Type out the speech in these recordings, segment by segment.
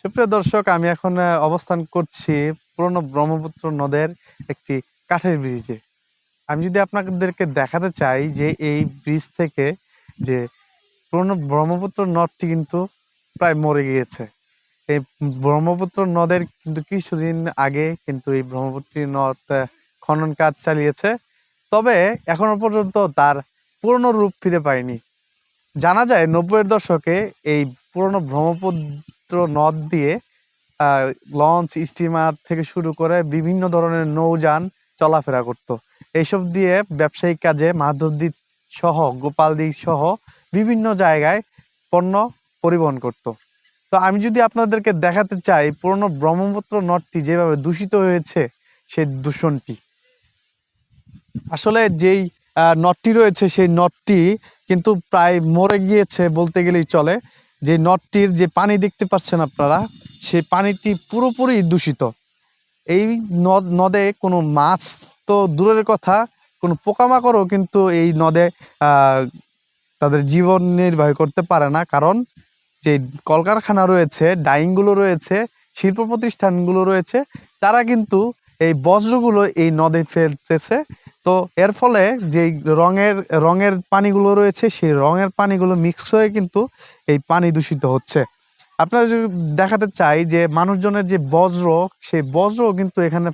সুপ্রিয় দর্শক, আমি এখন অবস্থান করছি পুরনো ব্রহ্মপুত্র নদের একটি কাঠের ব্রিজে। আমি যদি আপনাদেরকে দেখাতে চাই যে এই ব্রিজ থেকে যে পুরনো ব্রহ্মপুত্র নদটি কিন্তু প্রায় মরে গিয়েছে। এই ব্রহ্মপুত্র নদের কিন্তু কিছুদিন আগে কিন্তু এই ব্রহ্মপুত্র নদ খনন কাজ চালিয়েছে। তবে এখনও পর্যন্ত তার পুরনো রূপ ফিরে পায়নি। জানা যায় নব্বইয়ের দশকে এই পুরনো ব্রহ্মপুত্র নদ দিয়ে লঞ্চ স্টিমার থেকে শুরু করে বিভিন্ন ধরনের নৌযান চলাফেরা করত। এইসব দিয়ে ব্যবসায়িক কাজে মাধবদ্বীপ সহ গোপালদ্বীপ সহ বিভিন্ন জায়গায় পণ্য পরিবহন করত। তো আমি যদি আপনাদেরকে দেখাতে চাই পুরনো ব্রহ্মপুত্র নদটি যেভাবে দূষিত হয়েছে, সেই দূষণটি। আসলে যেই নদটি রয়েছে, সেই নদটি কিন্তু প্রায় মরে গিয়েছে বলতে গেলেই চলে। যে নদটির যে পানি দেখতে পাচ্ছেন আপনারা, সেই পানিটি পুরোপুরি দূষিত। এই নদ, নদে কোনো মাছ তো দূরের কথা, কোনো পোকামাকড়ও কিন্তু এই নদে তাদের জীবন নির্বাহ করতে পারে না। কারণ যে কলকারখানা রয়েছে, ডাইংগুলো রয়েছে, শিল্প প্রতিষ্ঠানগুলো রয়েছে, তারা কিন্তু এই বজ্রগুলো এই নদে ফেলতেছে। তো এর ফলে যে রঙের রঙের পানিগুলো রয়েছে, সেই রঙের পানিগুলো মিক্স হয়ে কিন্তু এই পানি দূষিত হচ্ছে। আপনারা যদি দেখাতে চাই যে মানুষজনের যে বজ্র, সেই বজ্র কিন্তু এখানে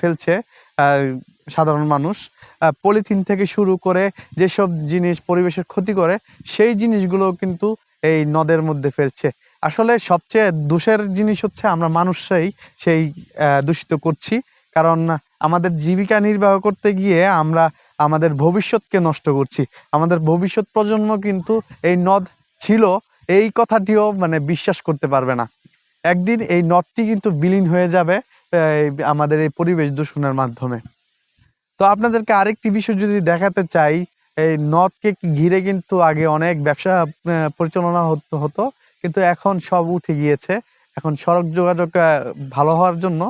ফেলছে সাধারণ মানুষ। পলিথিন থেকে শুরু করে যেসব জিনিস পরিবেশের ক্ষতি করে, সেই জিনিসগুলো কিন্তু এই নদের মধ্যে ফেলছে। আসলে সবচেয়ে দোষের জিনিস হচ্ছে আমরা মানুষরাই সেই দূষিত করছি। কারণ আমাদের জীবিকা নির্বাহ করতে গিয়ে আমরা আমাদের ভবিষ্যৎকে নষ্ট করছি। আমাদের ভবিষ্যৎ প্রজন্ম কিন্তু এই নদ ছিল, এই কথাটিও মানে বিশ্বাস করতে পারবে না। একদিন এই নদটি কিন্তু বিলীন হয়ে যাবে আমাদের এই পরিবেশ দূষণের মাধ্যমে। তো আপনাদেরকে আরেকটি বিষয় যদি দেখাতে চাই, এই নদকে ঘিরে কিন্তু আগে অনেক ব্যবসা পরিচালনা হতো হতো, কিন্তু এখন সব উঠে গিয়েছে। এখন সড়ক যোগাযোগ ভালো হওয়ার জন্য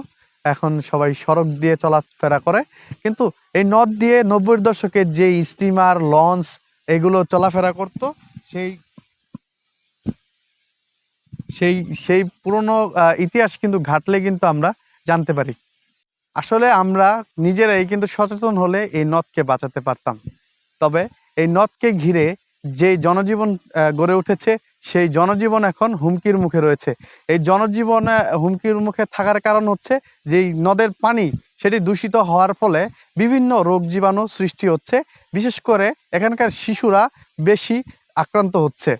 এখন সবাই সড়ক দিয়ে চলাফেরা করে। কিন্তু এই নদ দিয়ে নব্বই দশকে যে স্টিমার লঞ্চ এগুলো চলাফেরা করত, সেই সেই সেই পুরনো ইতিহাস কিন্তু ঘাটলে কিন্তু আমরা জানতে পারি। আসলে আমরা নিজেরাই কিন্তু সচেতন হলে এই নদকে বাঁচাতে পারতাম। তবে এই নদকে ঘিরে যে জনজীবন গড়ে উঠেছে সেই জনজীবন এখন হুমকির মুখে রয়েছে। এই জনজীবনে হুমকির মুখে থাকার কারণ হচ্ছে যে নদের পানি সেটি দূষিত হওয়ার ফলে বিভিন্ন রোগ জীবাণু সৃষ্টি হচ্ছে। বিশেষ করে এখানকার শিশুরা বেশি আক্রান্ত হচ্ছে।